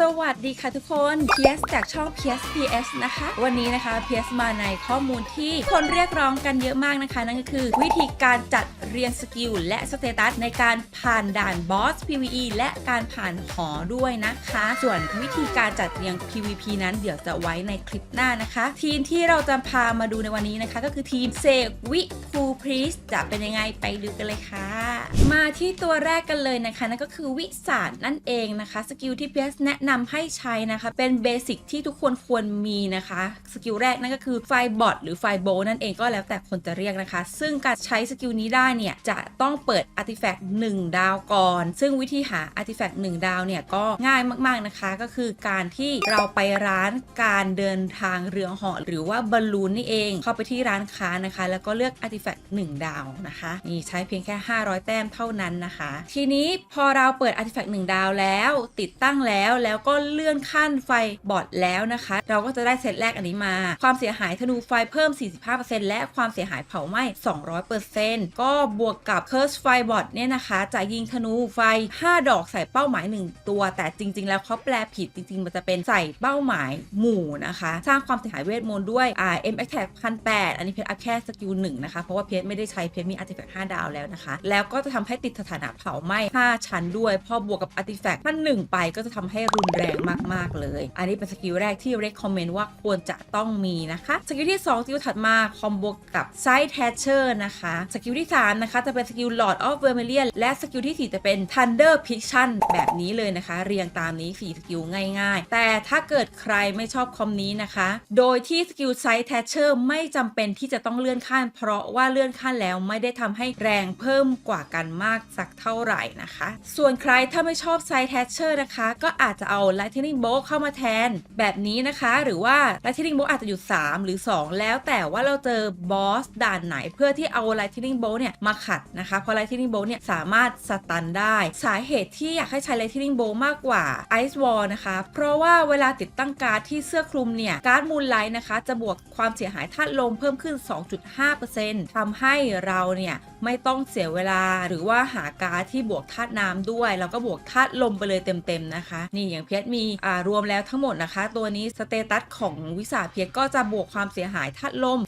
สวัสดีค่ะทุกคน PS จากช่อง PS PS นะคะ วันนี้นะคะ PS มาในข้อมูลที่คนเรียกร้องกันเยอะมากนะคะ นั่นก็คือ วิธีการจัดเรียงสกิลและสเตตัสในการผ่านด่านบอส PVE และการผ่านหอด้วยนะคะ ส่วนวิธีการจัดเรียง PVP นั้นเดี๋ยวจะไว้ในคลิปหน้านะคะ ทีมที่เราจะพามาดูในวันนี้นะคะ ก็คือทีมเซวิคูพรีสจะเป็นยังไงไปดูกันเลยค่ะ มาที่ตัวแรกกันเลยนะคะนั่นก็คือวิสารนั่นเองนะคะสกิลที่ PS แนะนำให้ใช้นะคะ เป็นเบสิกที่ทุกคนควรมีนะคะ สกิลแรกนั่นก็คือไฟบอทหรือไฟโบนั่นเองก็แล้วแต่คนจะเรียกนะคะ ซึ่งการใช้สกิลนี้ได้เนี่ย จะต้องเปิดอาร์ติแฟกต์1ดาวก่อน ซึ่งวิธีหาอาร์ติแฟกต์1ดาวเนี่ย ก็ง่ายมากๆนะคะ ก็คือการที่เราไปร้านการเดินทางเรือเหาะหรือว่าบอลลูนนี่เอง เข้าไปที่ร้านค้านะคะ แล้วก็เลือกอาร์ติแฟกต์1ดาวนะคะนี่ใช้เพียงแค่ 500 แต้มเท่านั้นนะคะ ทีนี้พอเราเปิดอาร์ติแฟกต์1ดาวแล้ว ติดตั้งแล้วแล้วแล้วก็เลื่อนขั้นไฟบอทแล้วนะคะ เราก็จะได้เซตแรกอันนี้มา ความเสียหายธนูไฟเพิ่ม 45%และความเสียหายเผาไหม้ 200%ก็บวกกับ Curse ไฟบอทเนี่ยนะคะ จะยิงธนูไฟ 5 ดอกใส่เป้าหมาย 1 ตัว แต่จริง ๆ แล้วเขาแปลผิดจริง ๆ มันจะเป็นใส่เป้าหมายหมู่นะคะ สร้างความเสียหายเวทมนต์ด้วยอ่า M Attack 1,800อันนี้เพชรอัพแค่สกิล1นะคะ เพราะว่าเพชรไม่ได้ใช้เพชรมีอาร์ติแฟกต์5ดาวแล้วนะคะ แล้วก็จะทำให้ติดสถานะเผาไหม้5ชั้นด้วย พอบวกกับอาร์ติแฟกต์ขั้นหนึ่งไปก็จะทำให้รุนแรงมาก ๆ เลย อันนี้เป็นสกิลแรกที่ recommend ว่าควรจะต้องมีนะคะ สกิลที่ 2 สกิลถัดมาคอมโบกับ Side Thatcher นะคะ สกิลที่ 3 นะคะ จะเป็นสกิล Lord of Vermilion และสกิลที่ 4 จะเป็น Thunder Piston แบบนี้เลยนะคะ เรียงตามนี้ 4 สกิลง่าย ๆ แต่ถ้าเกิดใครไม่ชอบคอมนี้นะคะ โดยที่สกิล Side Thatcher ไม่จำเป็นที่จะต้องเลื่อนขั้น เพราะว่าเลื่อนขั้นแล้วไม่ได้ทำให้แรงเพิ่มกว่ากันมากสักเท่าไหร่นะคะ ส่วนใครถ้าไม่ชอบ Side Thatcher นะคะ ก็อาจจะเอา Lightning Bolt เข้ามาแทนแบบนี้นะคะ หรือว่า Lightning Bolt อาจจะอยู่ 3 หรือ 2 แล้วแต่ว่าเราเจอบอสด่านไหนเพื่อที่เอา Lightning Bolt เนี่ยมาขัดนะคะเพราะ Lightning Bolt เนี่ยสามารถสตันได้ สาเหตุที่อยากให้ใช้ Lightning Bolt มากกว่า Ice Wall นะคะ เพราะว่าเวลาติดตั้งการ์ดที่เสื้อคลุมเนี่ยการ์ดมูลไลท์นะคะ จะบวกความเสียหายธาตุลมเพิ่มขึ้น 2.5%ทำให้เราเนี่ย ไม่ต้องเสียเวลาหรือว่าหาการ์ดที่บวกธาตุน้ำด้วย แล้วก็บวกธาตุลมไปเลยเต็มๆนะคะ นี่อย่างเพียรมีอ่ารวมแล้วทั้งหมดนะคะ ตัวนี้สเตตัสของวิสาเพียรก็จะบวกความเสียหายธาตุลม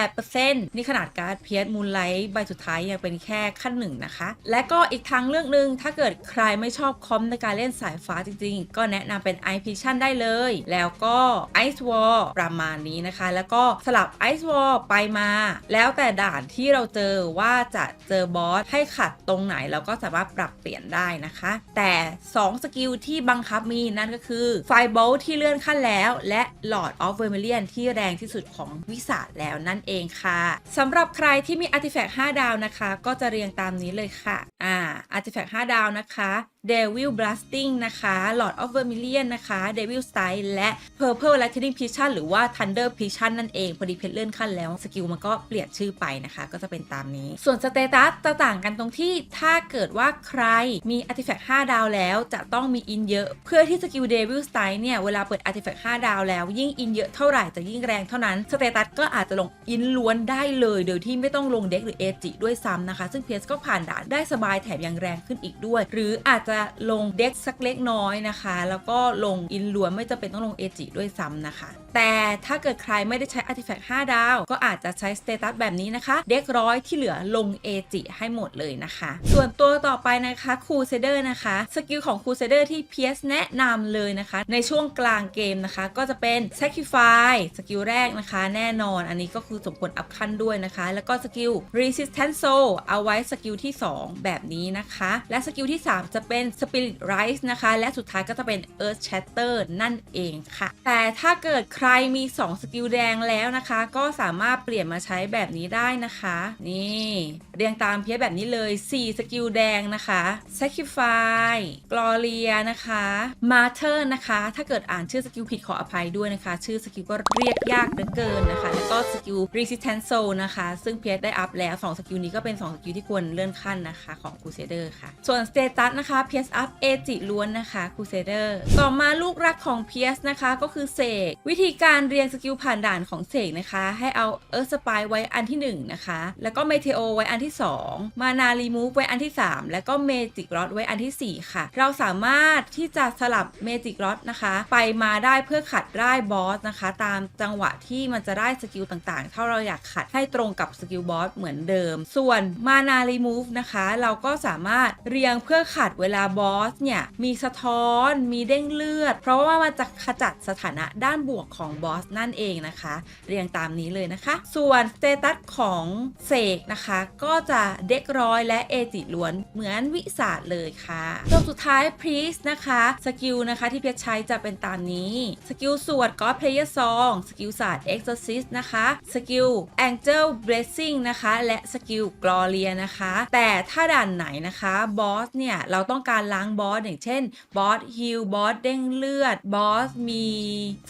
16.8%นี่ขนาดการ์ดเพียรมูลไลท์ใบสุดท้ายยังเป็นแค่ขั้นหนึ่งนะคะ และก็อีกทางเลือกหนึ่งถ้าเกิดใครไม่ชอบคอมในการเล่นสายฟ้าจริงๆ ก็แนะนำเป็น i p i s i o n ได้เลย แล้วก็ Ice Wall ประมาณนี้นะคะ แล้วก็สลับ Ice Wall ไปมา แล้วแต่ด่านที่เราเจอว่าจะเจอบอสให้ขัดตรงไหนเราก็สามารถปรับเปลี่ยนได้นะคะ แต่ 2 สกิลที่บังคับมีนั่นก็คือไฟบอลที่เลื่อนขั้นแล้ว และ Lord of Vermilion ที่แรงที่สุดของวิสาแล้วนั่นเองค่ะสำหรับใครที่มีอาร์ติแฟกต์5ดาวนะคะ ก็จะเรียงตามนี้เลยค่ะ อ่า Artifact 5 ดาวนะคะ Devil Blasting นะคะ Lord of Vermilion นะคะ Devil Style และ Purple Lightning Piston หรือว่า Thunder Piston นั่นเอง พอดีเพชรเลื่อนขั้นแล้ว สกิลมันก็เปลี่ยนชื่อไปนะคะ ก็จะเป็นตามนี้ ส่วนสเตตัสจะต่างกันตรงที่ถ้าเกิดว่าใครมี Artifact 5 ดาวแล้วจะต้องมีอินเยอะ เพื่อที่สกิล Devil Style เนี่ย เวลาเปิด Artifact 5 ดาวแล้ว ยิ่งอินเยอะเท่าไหร่จะยิ่งแรงเท่านั้น สเตตัสก็อาจจะลงอินล้วนได้เลย โดยที่ไม่ต้องลงเด็กหรือเอจิด้วยซ้ำนะคะ ซึ่งเพสก็ผ่านด่านได้สบายายแถมยังแรงขึ้นอีกด้วย หรืออาจจะลงเด็กสักเล็กน้อยนะคะ แล้วก็ลงอินล้วนไม่จำเป็นต้องลงเอจิด้วยซ้ำนะคะ แต่ถ้าเกิดใครไม่ได้ใช้ Artifact 5ดาว ก็อาจจะใช้สเตตัสแบบนี้นะคะ เด็กร้อยที่เหลือลงเอจิให้หมดเลยนะคะ ส่วนตัวต่อไปนะคะคูเซเดอร์นะคะ สกิลของคูเซเดอร์ที่เพียสแนะนำเลยนะคะ ในช่วงกลางเกมนะคะ ก็จะเป็น Sacrifice สกิลแรกนะคะ แน่นอน อันนี้ก็คือสมควรอัพขั้นด้วยนะคะ แล้วก็สกิล Resistance Soul เอาไว้สกิลที่ 2 แบบนี้นะคะ และสกิลที่ 3 จะเป็น Spirit Rise นะคะ และสุดท้ายก็จะเป็น Earth Shatter นั่นเองค่ะ แต่ถ้าเกิดใครมี 2 สกิลแดงแล้วนะคะ ก็สามารถเปลี่ยนมาใช้แบบนี้ได้นะคะ นี่เรียงตามเพียแบบนี้เลย 4 สกิลแดงนะคะ Sacrifice Gloria นะคะ Martyr นะคะ ถ้าเกิดอ่านชื่อสกิลผิดขออภัยด้วยนะคะ ชื่อสกิลก็เรียกยากเหลือเกินนะคะ แล้วก็สกิล Resistance Soul นะคะ ซึ่งเพียได้อัพแล้ว 2 สกิลนี้ก็เป็น 2 สกิลที่ควรเลื่อนขั้นนะคะ ขอของ Crusader ค่ะ ส่วน Status นะคะ PS Up เอจิล้วนนะคะ Crusader ต่อมาลูกรักของ PS นะคะก็คือเสกวิธีการเรียงสกิลผ่านด่านของเสกนะคะ ให้เอา Earth Spy ไว้อันที่ 1 นะคะ แล้วก็ Meteo ไว้อันที่2 Mana Remove ไว้อันที่ 3 แล้วก็ Magic Rod ไว้อันทีสี่ 4 ค่ะ เราสามารถที่จะสลับ Magic Rod นะคะ ไปมาได้เพื่อขัดได้บอสนะคะ ตามจังหวะที่มันจะได้สกิลต่างๆ ถ้าเราอยากขัดให้ตรงกับสกิลบอสเหมือนเดิม ส่วน Mana Remove นะคะ เราก็สามารถเรียงเพื่อขัดเวลาบอสเนี่ยมีสะท้อนมีเด้งเลือด เพราะว่ามันจะขจัดสถานะด้านบวกของบอสนั่นเองนะคะ เรียงตามนี้เลยนะคะ ส่วนสเตตัสของเสกนะคะ ก็จะเด็กร้อยและเอจิล้วนเหมือนวิสาดเลยค่ะตัวสุดท้ายพรีสนะคะสกิลนะคะที่เพชรใช้จะเป็นตามนี้สกิลสวดก็เพลเยอร์ซองสกิลศาสตร์เอ็กซ์ซิสนะคะสกิลแองเจิลเบรซิ่งนะคะและสกิลกลอเรียนะคะ แต่ถ้าด่านไหนนะคะบอสเนี่ยเราต้องการล้างบอสอย่างเช่นบอสฮิลบอสเด้งเลือดบอสมี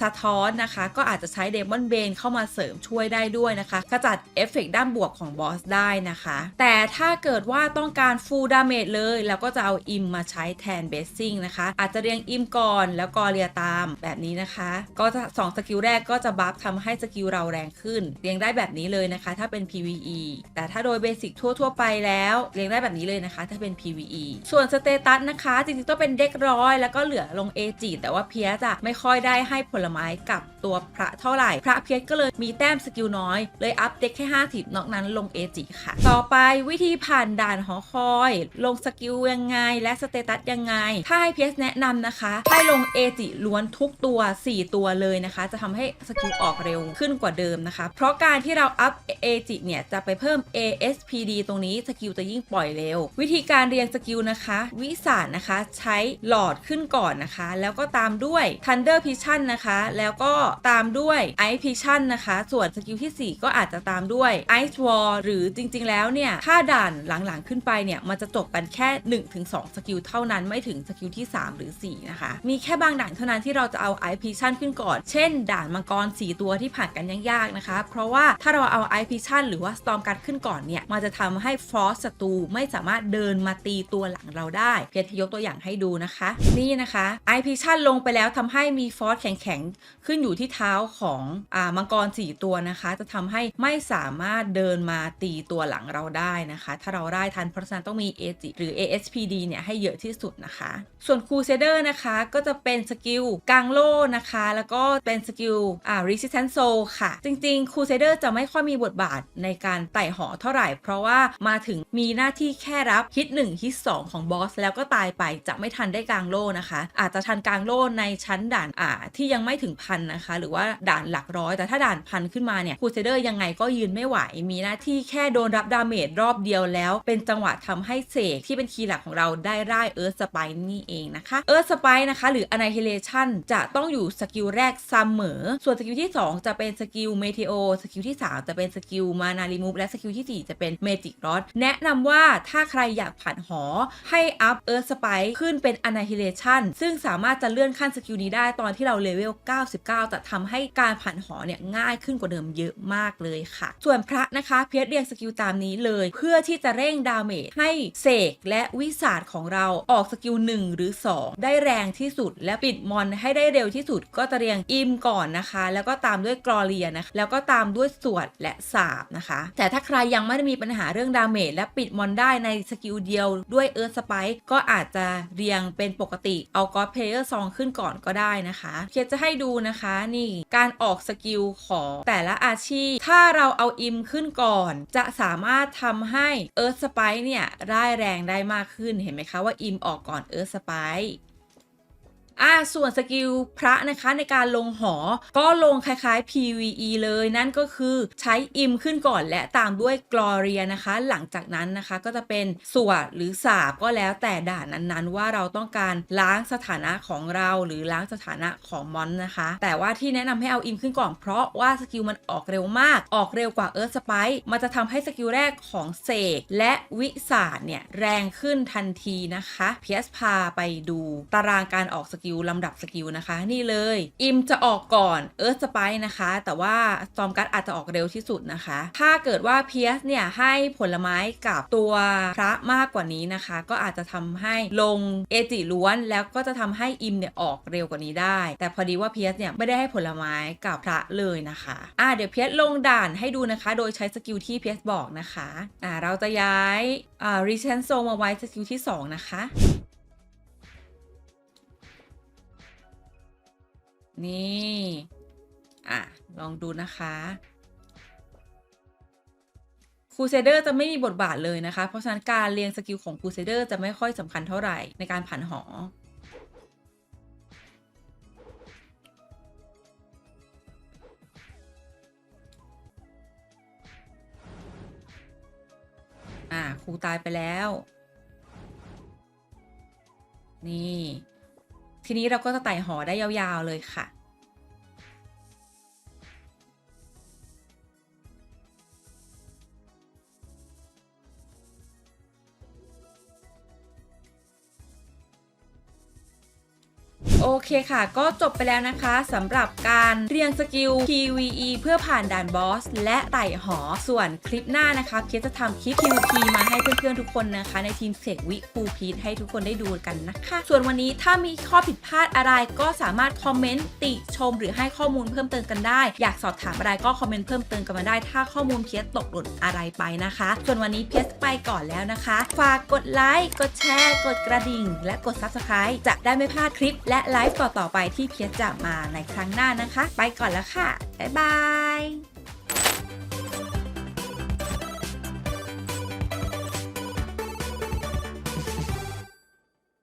สะท้อนนะคะ ก็อาจจะใช้เดมอนเบนเข้ามาเสริมช่วยได้ด้วยนะคะขจัดเอฟเฟกต์ด้านบวกของบอสได้นะคะ แต่ถ้าเกิดว่าต้องการฟูลดาเมจเลยเราก็จะเอาอิมมาใช้แทนเบสซิ่งนะคะ อาจจะเรียงอิมก่อนแล้วกอเรียตามแบบนี้นะคะ ก็จะสองสกิลแรกก็จะบัฟทำให้สกิลเราแรงขึ้น เรียงได้แบบนี้เลยนะคะ ถ้าเป็น PVE แต่ถ้าโดยเบสิกทั่ว ๆ ไปแล้วเรียงได้แบบนี้เลยนะคะ ถ้าเป็น PVE ส่วนสเตตัสนะคะ จริงๆต้องเป็นเด็กร้อย แล้วก็เหลือลงเอจิแต่ว่าเพียจะไม่ค่อยได้ให้ผลไม้กับตัวพระเท่าไหร่ พระเพียก็เลยมีแต้มสกิลน้อย เลยอัพเด็กแค่50นอกนั้นลงเอจิค่ะ ต่อไปวิธีผ่านด่านหอคอย ลงสกิลยังไง และสเตตัสยังไง ถ้าให้เพียแนะนำนะคะ ให้ลงเอจิล้วนทุกตัว 4 ตัวเลยนะคะ จะทำให้สกิลออกเร็วขึ้นกว่าเดิมนะคะ เพราะการที่เราอัพเอจิเนี่ยจะไปเพิ่ม ASPD ตรงนี้สกิลจะยิ่งปล่อยเร็ววิธีการเรียงสกิลนะคะ วิสานนะคะใช้หลอดขึ้นก่อนนะคะ แล้วก็ตามด้วย Thunder Vision นะคะ แล้วก็ตามด้วย Ice Vision นะคะ ส่วนสกิลทีสี่ 4 ก็อาจจะตามด้วย Ice Wall หรือจริงๆ แล้วเนี่ยถ้าด่านหลังๆขึ้นไปเนี่ยมันจะจบกันแค่ 1-2 สกิลเท่านั้นไม่ถึงสกิลที่ 3 หรือ 4 นะคะ มีแค่บางด่านเท่านั้นที่เราจะเอา Ice Vision ขึ้นก่อน เช่น ด่านมังกร 4 ตัวที่ผ่านกันยากๆนะคะ เพราะว่าถ้าเราเอา Ice Vision หรือว่า Storm Guard ขึ้นก่อนเนี่ยมันจะทำให้ Frost ศัตรูไม่สาามารถเดินมาตีตัวหลังเราได้เพียรยกตัวอย่างให้ดูนะคะ นี่นะคะ Ice Vision ลงไปแล้วทำให้มี Frost แข็งๆ ขึ้นอยู่ที่เท้าของอ่ามังกร 4 ตัวนะคะ จะทำให้ไม่สามารถเดินมาตีตัวหลังเราได้นะคะ ถ้าเราได้ทันเพราะฉะนั้นต้องมี a g หรือ ASPD เนี่ยให้เยอะที่สุดนะคะ ส่วน Crusader นะคะก็จะเป็นสกิลกลางโล่นะคะ แล้วก็เป็นสกิลอ่า Resistance Soul ค่ะ จริงๆ Crusader จะไม่ค่อยมีบทบาทในการไต่หอเท่าไหร่ เพราะว่ามาถึงมีหน้าที่แค่ค่รับฮิต1ฮิต2ของบอสแล้วก็ตายไปจะไม่ทันได้กลางโล่นะคะ อาจจะทันกลางโล่ในชั้นด่านอ่าที่ยังไม่ถึงพันนะคะ หรือว่าด่านหลักร้อย แต่ถ้าด่านพันขึ้นมาเนี่ย Crusader ยังไงก็ยืนไม่ไหวมีหน้าที่แค่โดนรับดาเมจรอบเดียวแล้ว เป็นจังหวะทำให้เสกที่เป็นคีย์หลักของเราได้ร่ายเอิร์ธสไปนี่เองนะคะเอิร์ธสไปนะคะ หรือ Annihilation จะต้องอยู่สกิลแรกเสมอ ส่วนสกิลที่ 2 จะเป็นสกิลเมทิโอสกิลที่ 3 จะเป็นสกิลมานารีมูฟและสกิลที่ 4 จะเป็นเมจิกรอดแนะนำว่าถ้าาใครอยากผ่านหอ ให้อัพเอิร์ธสไปขึ้นเป็น Annihilation ซึ่งสามารถจะเลื่อนขั้นสกิลนี้ได้ตอนที่เราเลเวล 99 จะทำให้การผ่านหอเนี่ยง่ายขึ้นกว่าเดิมเยอะมากเลยค่ะ ส่วนพระนะคะเพียรเรียงสกิลตามนี้เลย เพื่อที่จะเร่งดาเมจให้เสกและวิสาดของเราออกสกิล 1 หรือ 2 ได้แรงที่สุด และปิดมอนให้ได้เร็วที่สุด ก็จะเรียงอิมก่อนนะคะ แล้วก็ตามด้วยกรอเลียนะคะแล้วก็ตามด้วยสวดและสาบนะคะ แต่ถ้าใครยังไม่ได้มีปัญหาเรื่องดาเมจและปิดมอนได้ในสกิลเดียวด้วยเอิร์ธสไปก็อาจจะเรียงเป็นปกติ เอาก็อดเพลเยอร์ซองขึ้นก่อนก็ได้นะคะเคียจะให้ดูนะคะนี่การออกสกิลของแต่ละอาชีพ ถ้าเราเอาอิมขึ้นก่อน จะสามารถทำให้เอิร์ธสไปเนี่ยร่ายแรงได้มากขึ้นเห็นไหมคะว่าอิมออกก่อนเอิร์ธสไป อ่าส่วนสกิลพระนะคะในการลงหอ ก็ลงคล้ายๆ PVE เลยนั่นก็คือใช้อิมขึ้นก่อนและตามด้วยกลอเรียนะคะ หลังจากนั้นนะคะก็จะเป็นสวดหรือสาบก็แล้วแต่ด่านนั้นๆ ว่าเราต้องการล้างสถานะของเราหรือล้างสถานะของมอนนะคะ แต่ว่าที่แนะนำให้เอาอิมขึ้นก่อนเพราะว่าสกิลมันออกเร็วมาก ออกเร็วกว่าเอิร์ธสไปมันจะทำให้สกิลแรกของเสกและวิสาดเนี่ยแรงขึ้นทันทีนะคะเพียสพาไปดูตารางการออกสกิลกิลลำดับสกิลนะคะ นี่เลย อิมจะออกก่อนเอิร์ธสไปนะคะ แต่ว่าซอมกัสอาจจะออกเร็วที่สุดนะคะ ถ้าเกิดว่าเพียสเนี่ยให้ผลไม้กับตัวพระมากกว่านี้นะคะ ก็อาจจะทำให้ลงเอจิล้วนแล้วก็จะทำให้อิมเนี่ยออกเร็วกว่านี้ได้ แต่พอดีว่าเพียสเนี่ยไม่ได้ให้ผลไม้กับพระเลยนะคะอ่าเดี๋ยวเพียสลงด่านให้ดูนะคะ โดยใช้สกิลที่เพียสบอกนะคะอ่าเราจะย้ายอ่ารีเชนโซมาไว้สกิลที่ 2 นะคะ นี่ อะ ลองดูนะคะครูเซเดอร์จะไม่มีบทบาทเลยนะคะ เพราะฉะนั้นการเรียงสกิลของครูเซเดอร์จะไม่ค่อยสำคัญเท่าไหร่ในการผันหอ อะครูตายไปแล้ว นี่ ทีนี้เราก็จะไต่หอได้ยาวๆเลยค่ะ โอเคค่ะ ก็จบไปแล้วนะคะสำหรับการเรียงสกิล PVE เพื่อผ่านด่านบอส และไต่หอส่วนคลิปหน้านะคะเพียจะทำคลิป PVP มาให้เพื่อนๆทุกคนนะคะ ในทีมเสกวิภูพีทให้ทุกคนได้ดูกันนะคะ ส่วนวันนี้ถ้ามีข้อผิดพลาดอะไรก็สามารถคอมเมนต์ติชม หรือให้ข้อมูลเพิ่มเติมกันได้ อยากสอบถามอะไรก็คอมเมนต์เพิ่มเติมกันมาได้ ถ้าข้อมูลเพียตกหล่นอะไรไปนะคะ ส่วนวันนี้เพียไปก่อนแล้วนะคะ ฝากกดไลค์กดแชร์ กดกระดิ่ง และกด Subscribe จะได้ไม่พลาดคลิปและไลฟ์ต่อๆไปที่เพียรจะมาในครั้งหน้านะคะ ไปก่อนแล้วค่ะ บ๊ายบาย